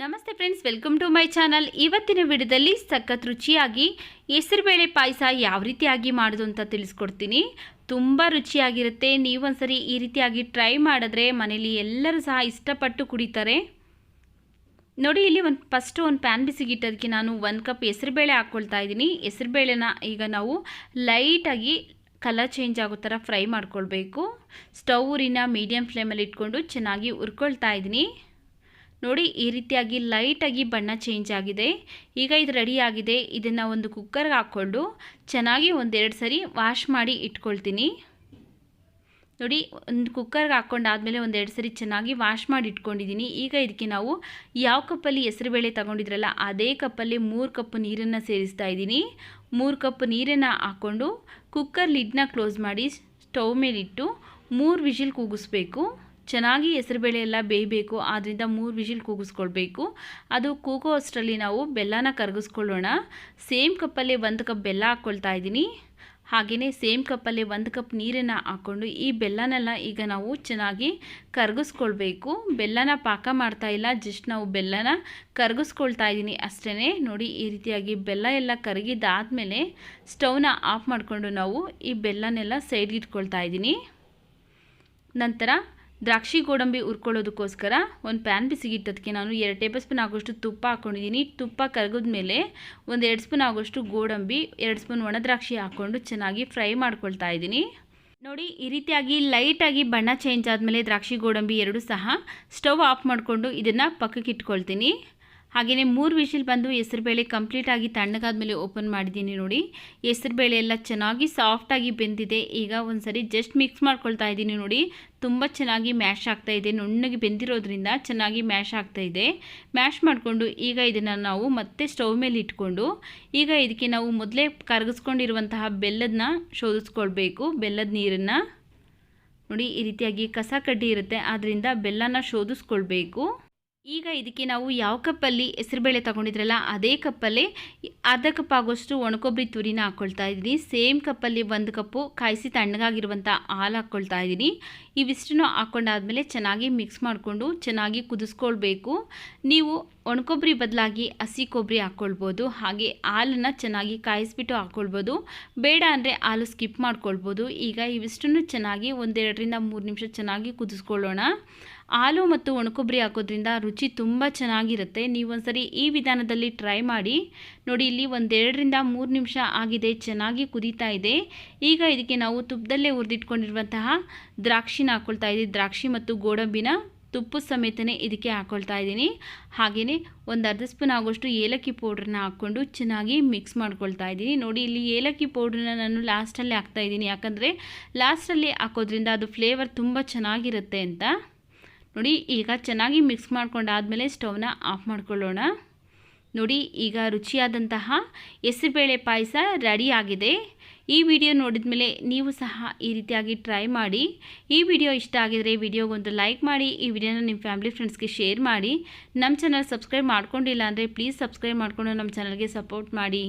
ನಮಸ್ತೆ friends welcome to my channel ಇವತ್ತಿನ ವಿಡಿಯೋದಲ್ಲಿ ಸಖತ್ ರುಚಿಯಾಗಿ ಹೆಸರುಬೇಳೆ ಪಾಯಸ ಯಾವ ರೀತಿಯಾಗಿ ಮಾಡೋದು ಅಂತ ತಿಳಿಸ್ಕೊಡ್ತೀನಿ. ತುಂಬ ರುಚಿಯಾಗಿರುತ್ತೆ. ನೀವೊಂದ್ಸರಿ ಈ ರೀತಿಯಾಗಿ ಟ್ರೈ ಮಾಡಿದ್ರೆ ಮನೇಲಿ ಎಲ್ಲರೂ ಸಹ ಇಷ್ಟಪಟ್ಟು ಕುಡಿತಾರೆ. ನೋಡಿ, ಇಲ್ಲಿ ಒಂದು ಫಸ್ಟು ಒಂದು ಪ್ಯಾನ್ ಬಿಸಿಗಿಟ್ಟೋದಕ್ಕೆ ನಾನು ಒಂದು ಕಪ್ ಹೆಸರುಬೇಳೆ ಹಾಕ್ಕೊಳ್ತಾ ಇದ್ದೀನಿ. ಹೆಸರುಬೇಳೆನ ಈಗ ನಾವು ಲೈಟಾಗಿ ಕಲರ್ ಚೇಂಜ್ ಆಗೋ ಥರ ಫ್ರೈ ಮಾಡ್ಕೊಳ್ಬೇಕು. ಸ್ಟೌರಿನ ಮೀಡಿಯಮ್ ಫ್ಲೇಮಲ್ಲಿ ಇಟ್ಕೊಂಡು ಚೆನ್ನಾಗಿ ಹುರ್ಕೊಳ್ತಾ ಇದ್ದೀನಿ. ನೋಡಿ, ಈ ರೀತಿಯಾಗಿ ಲೈಟಾಗಿ ಬಣ್ಣ ಚೇಂಜ್ ಆಗಿದೆ. ಈಗ ಇದು ರೆಡಿ ಆಗಿದೆ. ಇದನ್ನು ಒಂದು ಕುಕ್ಕರ್ಗೆ ಹಾಕ್ಕೊಂಡು ಚೆನ್ನಾಗಿ ಒಂದೆರಡು ಸರಿ ವಾಶ್ ಮಾಡಿ ಇಟ್ಕೊಳ್ತೀನಿ. ನೋಡಿ, ಒಂದು ಕುಕ್ಕರ್ಗೆ ಹಾಕ್ಕೊಂಡಾದಮೇಲೆ ಒಂದೆರಡು ಸರಿ ಚೆನ್ನಾಗಿ ವಾಶ್ ಮಾಡಿ ಇಟ್ಕೊಂಡಿದ್ದೀನಿ ಈಗ ಇದಕ್ಕೆ ನಾವು ಯಾವ ಕಪ್ಪಲ್ಲಿ ಹೆಸರುಬೇಳೆ ತಗೊಂಡಿದ್ರಲ್ಲ, ಅದೇ ಕಪ್ಪಲ್ಲಿ ಮೂರು ಕಪ್ ನೀರನ್ನು ಸೇರಿಸ್ತಾ ಇದ್ದೀನಿ ಮೂರು ಕಪ್ ನೀರನ್ನು ಹಾಕ್ಕೊಂಡು ಕುಕ್ಕರ್ ಲಿಡ್ನ ಕ್ಲೋಸ್ ಮಾಡಿ, ಸ್ಟವ್ ಮೇಲಿಟ್ಟು ಮೂರು ವಿಷಿಲ್ ಕೂಗಿಸ್ಬೇಕು. ಚೆನ್ನಾಗಿ ಹೆಸರುಬೇಳೆ ಎಲ್ಲ ಬೇಯಬೇಕು. ಆದ್ದರಿಂದ ಮೂರು ವಿಷಿಲ್ ಕೂಗಿಸ್ಕೊಳ್ಬೇಕು. ಅದು ಕೂಗೋ ಅಷ್ಟರಲ್ಲಿ ನಾವು ಬೆಲ್ಲನ ಕರಗಿಸ್ಕೊಳ್ಳೋಣ. ಸೇಮ್ ಕಪ್ಪಲ್ಲೇ ಒಂದು ಕಪ್ ಬೆಲ್ಲ ಹಾಕ್ಕೊಳ್ತಾ ಇದ್ದೀನಿ. ಹಾಗೆಯೇ ಸೇಮ್ ಕಪ್ಪಲ್ಲೇ ಒಂದು ಕಪ್ ನೀರನ್ನು ಹಾಕ್ಕೊಂಡು ಈ ಬೆಲ್ಲನೆಲ್ಲ ಈಗ ನಾವು ಚೆನ್ನಾಗಿ ಕರಗಿಸ್ಕೊಳ್ಬೇಕು. ಬೆಲ್ಲನ ಪಾಕ ಮಾಡ್ತಾ ಇಲ್ಲ, ಜಸ್ಟ್ ನಾವು ಬೆಲ್ಲನ ಕರಗಿಸ್ಕೊಳ್ತಾ ಇದ್ದೀನಿ ಅಷ್ಟೇ ನೋಡಿ, ಈ ರೀತಿಯಾಗಿ ಬೆಲ್ಲ ಎಲ್ಲ ಕರಗಿದಾದಮೇಲೆ ಸ್ಟವ್ನ ಆಫ್ ಮಾಡಿಕೊಂಡು ನಾವು ಈ ಬೆಲ್ಲನೆಲ್ಲ ಸೈಡ್ಗಿಟ್ಕೊಳ್ತಾ ಇದ್ದೀನಿ. ನಂತರ ದ್ರಾಕ್ಷಿ ಗೋಡಂಬಿ ಉರ್ಕೊಳ್ಳೋದಕ್ಕೋಸ್ಕರ ಒಂದು ಪ್ಯಾನ್ ಬಿಸಿಗಿಟ್ಟದಕ್ಕೆ ನಾನು ಎರಡು ಟೇಬಲ್ ಸ್ಪೂನ್ ಆಗೋಷ್ಟು ತುಪ್ಪ ಹಾಕ್ಕೊಂಡಿದ್ದೀನಿ ತುಪ್ಪ ಕರಗಿದ ಮೇಲೆ ಒಂದು ಎರಡು ಸ್ಪೂನ್ ಆಗೋಷ್ಟು ಗೋಡಂಬಿ, ಎರಡು ಸ್ಪೂನ್ ಒಣ ದ್ರಾಕ್ಷಿ ಹಾಕ್ಕೊಂಡು ಚೆನ್ನಾಗಿ ಫ್ರೈ ಮಾಡ್ಕೊಳ್ತಾ ಇದ್ದೀನಿ. ನೋಡಿ, ಈ ರೀತಿಯಾಗಿ ಲೈಟಾಗಿ ಬಣ್ಣ ಚೇಂಜ್ ಆದಮೇಲೆ ದ್ರಾಕ್ಷಿ ಗೋಡಂಬಿ ಎರಡು ಸಹ ಸ್ಟವ್ ಆಫ್ ಮಾಡಿಕೊಂಡು ಇದನ್ನು ಪಕ್ಕಕ್ಕೆ ಇಟ್ಕೊಳ್ತೀನಿ. ಹಾಗೆಯೇ ಮೂರು ವಿಷಲ್ ಬಂದು ಹೆಸರುಬೇಳೆ ಕಂಪ್ಲೀಟಾಗಿ ತಣ್ಣಗಾದ್ಮೇಲೆ ಓಪನ್ ಮಾಡಿದ್ದೀನಿ ನೋಡಿ. ಹೆಸರುಬೇಳೆ ಎಲ್ಲ ಚೆನ್ನಾಗಿ ಸಾಫ್ಟಾಗಿ ಬೆಂದಿದೆ. ಈಗ ಒಂದು ಸರಿ ಜಸ್ಟ್ ಮಿಕ್ಸ್ ಮಾಡ್ಕೊಳ್ತಾ ಇದ್ದೀನಿ ನೋಡಿ. ತುಂಬ ಚೆನ್ನಾಗಿ ಮ್ಯಾಶ್ ಆಗ್ತಾ ಇದೆ. ನುಣ್ಣಗೆ ಬೆಂದಿರೋದ್ರಿಂದ ಚೆನ್ನಾಗಿ ಮ್ಯಾಶ್ ಆಗ್ತಾ ಇದೆ. ಮ್ಯಾಶ್ ಮಾಡಿಕೊಂಡು ಈಗ ಇದನ್ನು ನಾವು ಮತ್ತೆ ಸ್ಟವ್ ಮೇಲೆ ಇಟ್ಕೊಂಡು ಈಗ ಇದಕ್ಕೆ ನಾವು ಮೊದಲೇ ಕರಗಿಸ್ಕೊಂಡಿರುವಂತಹ ಬೆಲ್ಲದನ್ನ ಶೋಧಿಸ್ಕೊಳ್ಬೇಕು. ಬೆಲ್ಲದ ನೀರನ್ನು. ನೋಡಿ, ಈ ರೀತಿಯಾಗಿ ಕಸ ಕಡ್ಡಿ ಇರುತ್ತೆ. ಆದ್ದರಿಂದ ಬೆಲ್ಲನ ಶೋಧಿಸ್ಕೊಳ್ಬೇಕು. ಈಗ ಇದಕ್ಕೆ ನಾವು ಯಾವ ಕಪ್ಪಲ್ಲಿ ಹೆಸರುಬೇಳೆ ತೊಗೊಂಡಿದ್ರಲ್ಲ, ಅದೇ ಕಪ್ಪಲ್ಲಿ ಅರ್ಧ ಕಪ್ ಆಗೋಷ್ಟು ಒಣಕೊಬ್ಬರಿ ತುರಿನ ಹಾಕ್ಕೊಳ್ತಾ ಇದ್ದೀನಿ. ಸೇಮ್ ಕಪ್ಪಲ್ಲಿ ಒಂದು ಕಪ್ಪು ಕಾಯಿಸಿ ತಣ್ಣಗಾಗಿರುವಂಥ ಹಾಲು ಹಾಕ್ಕೊಳ್ತಾ ಇದ್ದೀನಿ. ಇವಿಷ್ಟನ್ನು ಹಾಕ್ಕೊಂಡಾದ್ಮೇಲೆ ಚೆನ್ನಾಗಿ ಮಿಕ್ಸ್ ಮಾಡಿಕೊಂಡು ಚೆನ್ನಾಗಿ ಕುದಿಸ್ಕೊಳ್ಬೇಕು. ನೀವು ಒಣಕೊಬ್ಬರಿ ಬದಲಾಗಿ ಹಸಿ ಕೊಬ್ಬರಿ ಹಾಕ್ಕೊಳ್ಬೋದು ಹಾಗೆ ಹಾಲನ್ನು ಚೆನ್ನಾಗಿ ಕಾಯಿಸ್ಬಿಟ್ಟು ಹಾಕ್ಕೊಳ್ಬೋದು ಬೇಡ ಅಂದರೆ ಹಾಲು ಸ್ಕಿಪ್ ಮಾಡ್ಕೊಳ್ಬೋದು. ಈಗ ಇವಿಷ್ಟನ್ನು ಚೆನ್ನಾಗಿ ಒಂದೆರಡರಿಂದ ಮೂರು ನಿಮಿಷ ಚೆನ್ನಾಗಿ ಕುದಿಸ್ಕೊಳ್ಳೋಣ. ಹಾಲು ಮತ್ತು ಒಣಕೊಬ್ಬರಿ ಹಾಕೋದ್ರಿಂದ ರುಚಿ ತುಂಬ ಚೆನ್ನಾಗಿರುತ್ತೆ. ನೀವೊಂದ್ಸರಿ ಈ ವಿಧಾನದಲ್ಲಿ ಟ್ರೈ ಮಾಡಿ ನೋಡಿ, ಇಲ್ಲಿ ಒಂದೆರಡರಿಂದ ಮೂರು ನಿಮಿಷ ಆಗಿದೆ, ಚೆನ್ನಾಗಿ ಕುದೀತಾ ಇದೆ. ಈಗ ಇದಕ್ಕೆ ನಾವು ತುಪ್ಪದಲ್ಲೇ ಹುರಿದಿಟ್ಕೊಂಡಿರುವಂತಹ ದ್ರಾಕ್ಷಿನ ಹಾಕ್ಕೊಳ್ತಾ ಇದ್ದೀವಿ. ದ್ರಾಕ್ಷಿ ಮತ್ತು ಗೋಡಂಬಿನ ತುಪ್ಪದ ಸಮೇತನೇ ಇದಕ್ಕೆ ಹಾಕ್ಕೊಳ್ತಾ ಇದ್ದೀನಿ. ಹಾಗೆಯೇ ಒಂದು ಅರ್ಧ ಸ್ಪೂನ್ ಆಗೋಷ್ಟು ಏಲಕ್ಕಿ ಪೌಡ್ರನ್ನ ಹಾಕ್ಕೊಂಡು ಚೆನ್ನಾಗಿ ಮಿಕ್ಸ್ ಮಾಡ್ಕೊಳ್ತಾ ಇದ್ದೀನಿ. ನೋಡಿ, ಇಲ್ಲಿ ಏಲಕ್ಕಿ ಪೌಡ್ರನ್ನ ನಾನು ಲಾಸ್ಟಲ್ಲಿ ಹಾಕ್ತಾ ಇದ್ದೀನಿ. ಯಾಕಂದರೆ ಲಾಸ್ಟಲ್ಲಿ ಹಾಕೋದ್ರಿಂದ ಅದು ಫ್ಲೇವರ್ ತುಂಬ ಚೆನ್ನಾಗಿರುತ್ತೆ ಅಂತ. ನೋಡಿ, ಈಗ ಚೆನ್ನಾಗಿ ಮಿಕ್ಸ್ ಮಾಡ್ಕೊಂಡಾದಮೇಲೆ ಸ್ಟವ್ನ ಆಫ್ ಮಾಡ್ಕೊಳ್ಳೋಣ. ನೋಡಿ, ಈಗ ರುಚಿಯಾದಂತಹ ಹೆಸರುಬೇಳೆ ಪಾಯಸ ರೆಡಿ ಆಗಿದೆ. ಈ ವಿಡಿಯೋ ನೋಡಿದ ಮೇಲೆ ನೀವು ಸಹ ಈ ರೀತಿಯಾಗಿ ಟ್ರೈ ಮಾಡಿ. ಈ ವಿಡಿಯೋ ಇಷ್ಟ ಆಗಿದರೆ ವಿಡಿಯೋಗೊಂದು ಲೈಕ್ ಮಾಡಿ, ಈ ವಿಡಿಯೋನ ನಿಮ್ಮ ಫ್ಯಾಮಿಲಿ ಫ್ರೆಂಡ್ಸ್ಗೆ ಶೇರ್ ಮಾಡಿ. ನಮ್ಮ ಚಾನಲ್ ಸಬ್ಸ್ಕ್ರೈಬ್ ಮಾಡ್ಕೊಂಡಿಲ್ಲ ಅಂದರೆ ಪ್ಲೀಸ್ ಸಬ್ಸ್ಕ್ರೈಬ್ ಮಾಡಿಕೊಂಡು ನಮ್ಮ ಚಾನಲ್ಗೆ ಸಪೋರ್ಟ್ ಮಾಡಿ.